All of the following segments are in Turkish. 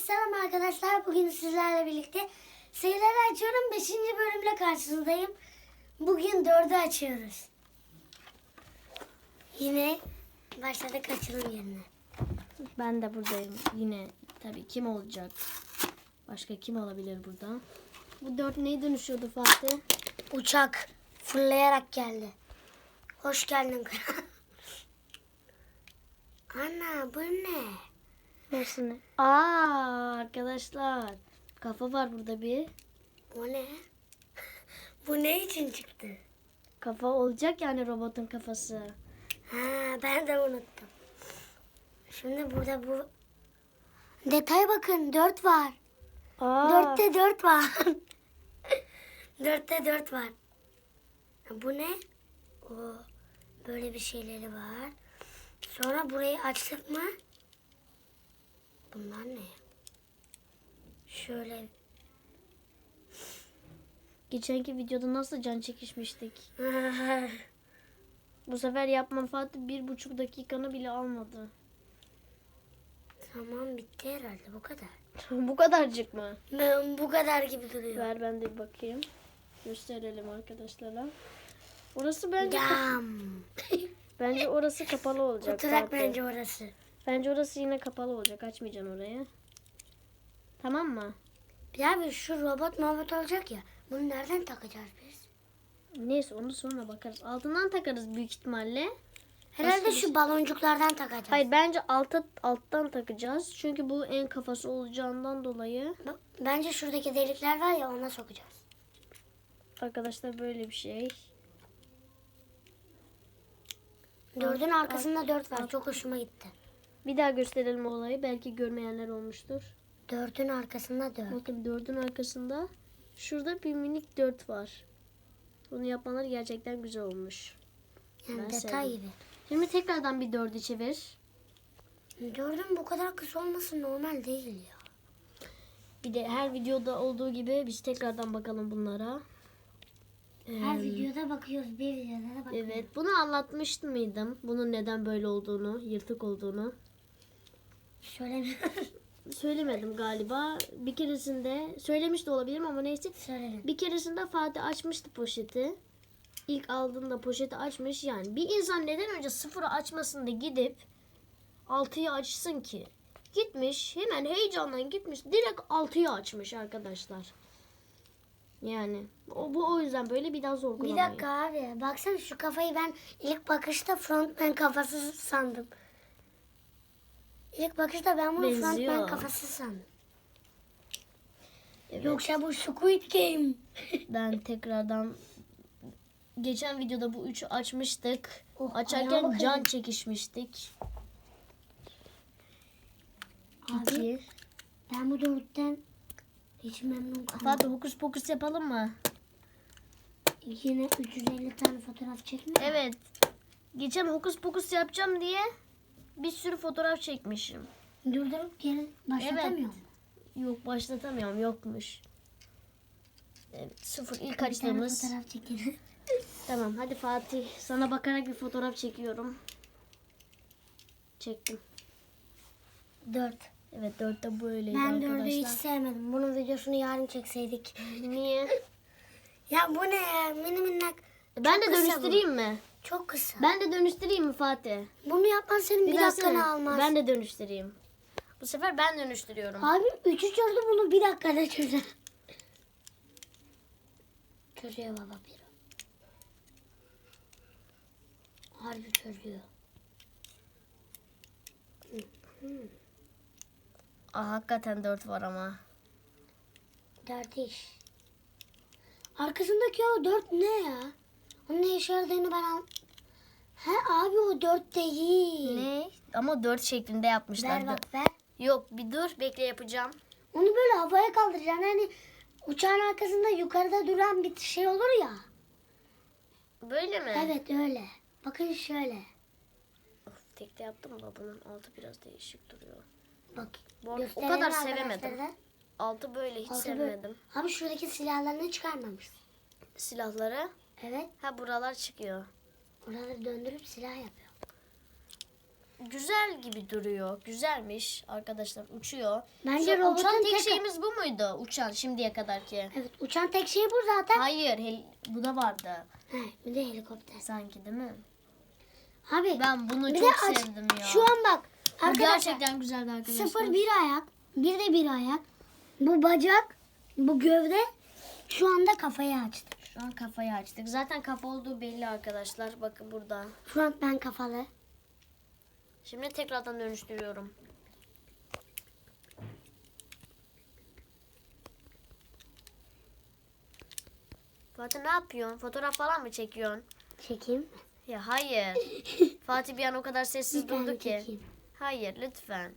selam arkadaşlar. Bugün sizlerle birlikte sayıları açıyorum. 5. bölümle karşınızdayım. Bugün 4'ü açıyoruz. Yine başladık açılım yerine. Ben de buradayım. Yine tabii kim olacak? Başka kim olabilir burada? Bu dört neye dönüşüyordu Fatih? Uçak fırlayarak geldi. Hoş geldin. Ana bu ne? Nasıl? Aa arkadaşlar. Kafa var burada bir. O ne? bu ne için çıktı? Kafa olacak yani robotun kafası. Ha ben de unuttum. Şimdi burada bu detay bakın 4 var. Aa, Dörtte dört var. Dörtte dört var. Bu ne? O böyle bir şeyleri var. Sonra burayı açtık mı? Bunlar ne? Şöyle. geçenki videoda nasıl can çekişmiştik. Bu sefer yapmam Fatih bir buçuk dakikanı bile almadı. tamam bitti herhalde bu kadar. Bu kadarcık mı? Ben bu kadar gibi duruyor. Ver ben de bir bakayım. Gösterelim arkadaşlara. Orası bence Gam. bence orası kapalı olacak. Oturak bence orası. Bence orası yine kapalı olacak. Açmayacaksın orayı. Tamam mı? Ya bir şu robot mobot olacak ya. Bunu nereden takacağız biz? Neyse onu sonra bakarız. Altından takarız büyük ihtimalle. Herhalde bir şu baloncuklardan takacağız. Hayır bence alta alttan takacağız. Çünkü bu en kafası olacağından dolayı Bak, Bence şuradaki delikler var ya ona sokacağız. arkadaşlar böyle bir şey. Dördün arkasında dört var. Çok hoşuma gitti. Bir daha gösterelim olayı. Belki görmeyenler olmuştur. Dördün arkasında dört. Bakın dördün arkasında şurada bir minik dört var. Bunu yapmaları gerçekten güzel olmuş. Yani Ben detay sevdim. gibi. Şimdi tekrardan bir dördü çevir. Dördün bu kadar kısa olması normal değil ya. Bir de her videoda olduğu gibi biz tekrardan bakalım bunlara. Her Ee, videoda bakıyoruz. Bir videoda da bakıyoruz. Evet, bunu anlatmış mıydım? Bunun neden böyle olduğunu, yırtık olduğunu. Şöyle bir Söylemedim galiba. Bir keresinde söylemiş de olabilirim ama neyse. söyledim. Bir keresinde Fatih açmıştı poşeti. İlk aldığında poşeti açmış. Yani bir insan neden önce sıfırı açmasında gidip altıyı açsın ki? Gitmiş hemen heyecandan gitmiş direkt altıyı açmış arkadaşlar. Yani o, bu o yüzden böyle bir daha Bir sorgulamayın. dakika abi. Baksana şu kafayı ben ilk bakışta frontman kafası sandım. İlk bakışta ben bunu Benziyor. frontman kafası sandım. Evet. Yoksa bu Squid Game. Ben tekrardan geçen videoda bu üçü açmıştık. Oh, Açarken can çekişmiştik. Abi İki. ben bu dörtten hiç memnun kalmadım. Fatih hokus pokus yapalım mı? Yine 350 tane fotoğraf çekme. Evet. Geçen hokus pokus yapacağım diye bir sürü fotoğraf çekmişim. Durdurup geri başlatamıyor mu? Yok başlatamıyorum yokmuş. Evet, sıfır ilk açtığımız. fotoğraf çekelim. Tamam hadi Fatih sana bakarak bir fotoğraf çekiyorum. Çektim. Dört. Evet dörtte böyleydi Ben dördü hiç arkadaşlar. sevmedim. Bunun videosunu yarın çekseydik. Niye? Ya bu ne ya? Mini minnak. Ben de kısa bu. dönüştüreyim mi? Çok kısa. Ben de dönüştüreyim mi Fatih? Bunu yapman senin bir, dakikanı versene. almaz. Ben de dönüştüreyim. Bu sefer ben dönüştürüyorum. Abi üçü çözdü bunu bir dakikada çözer. Çözüyor baba bir. Harbi çözüyor. Aa, hakikaten dört var ama. Dört iş. Arkasındaki o dört ne ya? Onun ne işe yaradığını ben al... He abi o dört değil. Ne? Ama dört şeklinde Ver yapmışlar. bak ver. Yok bir dur bekle yapacağım. Onu böyle havaya kaldıracaksın. Hani uçağın arkasında yukarıda duran bir şey olur ya. Böyle mi? Evet öyle. Bakın şöyle. Of, tekte yaptım da bunun altı biraz değişik duruyor. Bak. Bu o kadar sevemedim. da. Altı böyle hiç Altı sevmedim. böyle. Abi şuradaki silahlarını çıkarmamış. Silahları. Evet. Ha buralar çıkıyor. Oraları döndürüp silah yapıyor. güzel gibi duruyor. Güzelmiş arkadaşlar uçuyor. Bence Şu robotun uçan tek tek- şeyimiz bu muydu? Uçan şimdiye kadar ki. Evet uçan tek şey bu zaten. Hayır hel- bu da vardı He, bir de helikopter. sanki değil mi? Abi Ben bunu çok aç- sevdim ya. Şu an bak. Bu Arkadaşlar gerçekten güzeldi arkadaşlar. sıfır bir ayak. Bir de bir ayak. Bu bacak. Bu gövde. Şu anda kafayı açtı. Şu an kafayı açtık. Zaten kafa olduğu belli arkadaşlar. Bakın burada. Frontman kafalı. Şimdi tekrardan dönüştürüyorum. Fatih ne yapıyorsun? Fotoğraf falan mı çekiyorsun? Çekeyim mi? Ya hayır. Fatih bir an o kadar sessiz durdu ki. çekeyim. Hayır lütfen.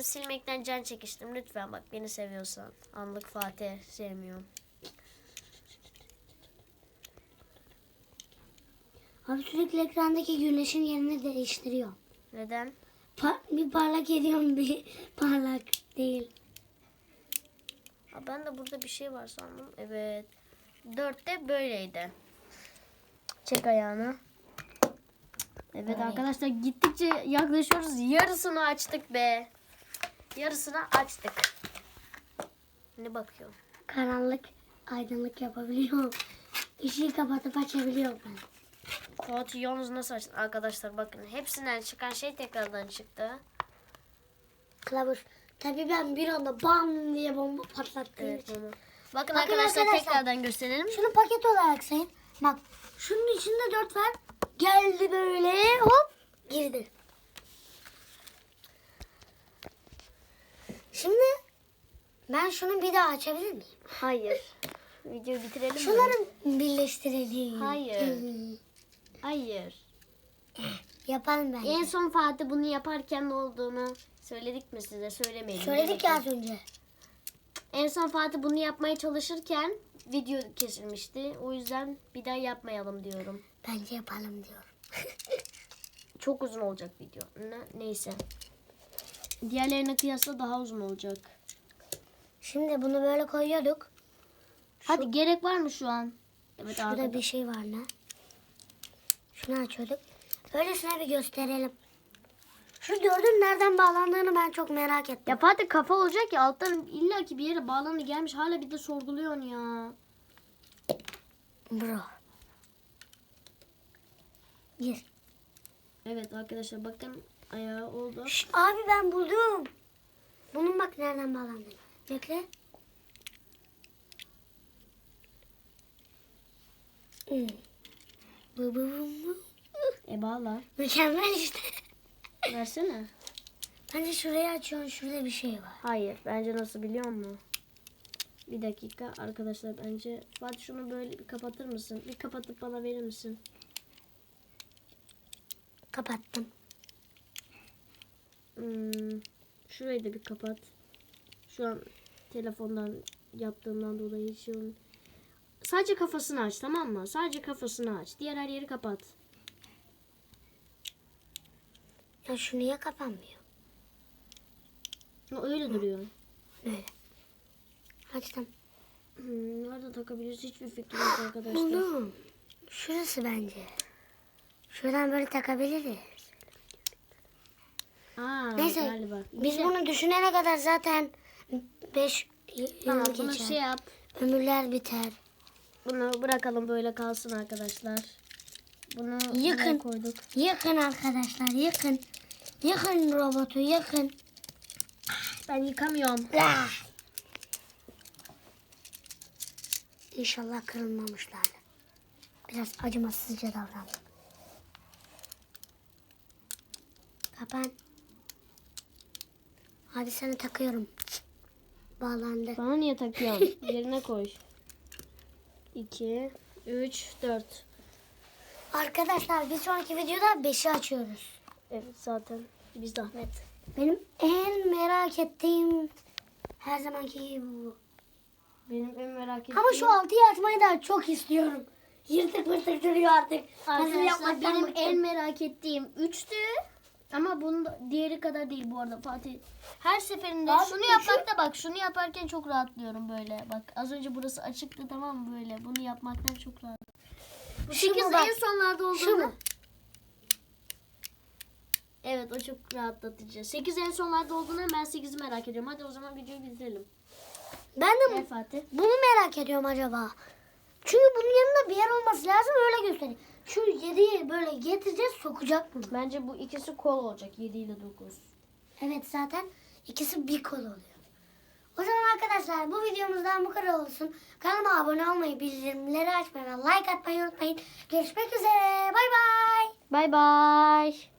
Silmekten can çekiştim. Lütfen bak beni seviyorsan. Anlık Fatih sevmiyorum. Abi sürekli ekrandaki güneşin yerini değiştiriyor. Neden? Pa- bir parlak ediyorum bir parlak değil. Ha, ben de burada bir şey var sandım. Evet. Dörtte böyleydi. Çek ayağını. Evet arkadaşlar gittikçe yaklaşıyoruz. Yarısını açtık be. Yarısını açtık. Ne bakıyor? Karanlık aydınlık yapabiliyorum. Işığı kapatıp açabiliyorum ben. Fatih yalnız nasıl açtın? Arkadaşlar bakın hepsinden çıkan şey tekrardan çıktı. Kılavuz. Tabii ben bir anda bam diye bomba patlattım. Evet. Bakın, Bakın arkadaşlar, arkadaşlar. tekrardan gösterelim. Şunu paket olarak sayın. Bak şunun içinde dört var. Geldi böyle hop girdi. Şimdi ben şunu bir daha açabilir miyim? Hayır. Videoyu bitirelim mi? Şunları birleştirelim. Hayır. Hayır. Yapalım bence. En son Fatih bunu yaparken ne olduğunu söyledik mi size? Söylemeyelim. Söyledik ya az önce. En son Fatih bunu yapmaya çalışırken video kesilmişti. O yüzden bir daha yapmayalım diyorum. Bence yapalım diyorum. Çok uzun olacak video. Ne, neyse. Diğerlerine kıyasla daha uzun olacak. Şimdi bunu böyle koyuyorduk. Hadi gerek var mı şu an? Evet Şurada arkadaşlar. bir şey var ne? Şunu açıyorduk. Öylesine bir gösterelim. Şu gördün nereden bağlandığını ben çok merak ettim. Ya Fatih kafa olacak ya alttan illaki bir yere bağlanı gelmiş. Hala bir de sorguluyorsun ya. Bro. Gir. Evet arkadaşlar bakın ayağı oldu. Şş, abi ben buldum. Bunun bak nereden bağlandığını. Bekle. Hmm. E bağla. Mükemmel işte. Versene. Bence şurayı açıyorsun. Şurada bir şey var. Hayır. Bence nasıl biliyor musun? Bir dakika arkadaşlar bence Fatih şunu böyle bir kapatır mısın? Bir kapatıp bana verir misin? Kapattım. Hmm, şurayı da bir kapat. Şu an telefondan yaptığımdan dolayı hiç şey olmuyor. Sadece kafasını aç tamam mı? Sadece kafasını aç. Diğer her yeri kapat. Ya şu niye kapanmıyor? O öyle duruyor. Böyle. Açtım. Hmm, nerede takabiliriz hiçbir fikrim yok arkadaşlar. Buldum. Şurası bence. Şuradan böyle takabiliriz. Aa, Neyse. galiba. Biz Neyse. bunu düşünene kadar zaten 5 Tamam, yıl bunu geçer. şey yap. Ömürler biter. Bunu bırakalım böyle kalsın arkadaşlar. Bunu Yıkın. koyduk. Yıkın arkadaşlar yıkın. Yıkın robotu yıkın. Ben yıkamıyorum. Ah! İnşallah kırılmamışlardır. Biraz acımasızca davrandım. Kapan. Hadi sana takıyorum. Bağlandı. Bana niye takıyorsun? Yerine koy. 2, 3, 4. Arkadaşlar bir sonraki videoda 5'i açıyoruz. Evet zaten bir zahmet. Benim en merak ettiğim her zamanki gibi bu. Benim en merak ettiğim... Ama şu 6'yı açmayı da çok istiyorum. Yırtık pırtık duruyor artık. Hazır Arkadaşlar yapmaktan benim bıktım. en merak ettiğim 3'tü. Ama bunun da- diğeri kadar değil bu arada Fatih. Her seferinde Abi şunu üçü- yapmakta bak şunu yaparken çok rahatlıyorum böyle. Bak az önce burası açıktı tamam mı böyle. Bunu yapmaktan çok rahat. Bu Şu mu 8 bak? en sonlarda Şu? Evet o çok rahatlatıcı. 8 en sonlarda olduğunu ben 8'i merak ediyorum. Hadi o zaman videoyu bitirelim. Ben de Gel Fatih. bunu merak ediyorum acaba. Çünkü bunun yanında bir yer olması lazım öyle göstereyim. Şu 7'yi böyle getireceğiz sokacak bunu. Bence bu ikisi kol olacak 7 ile 9. Evet zaten ikisi bir kol oluyor. O zaman arkadaşlar bu videomuzdan bu kadar olsun. Kanalıma abone olmayı, bildirimleri açmayı ve like atmayı unutmayın. Görüşmek üzere. Bay bay. Bay bay.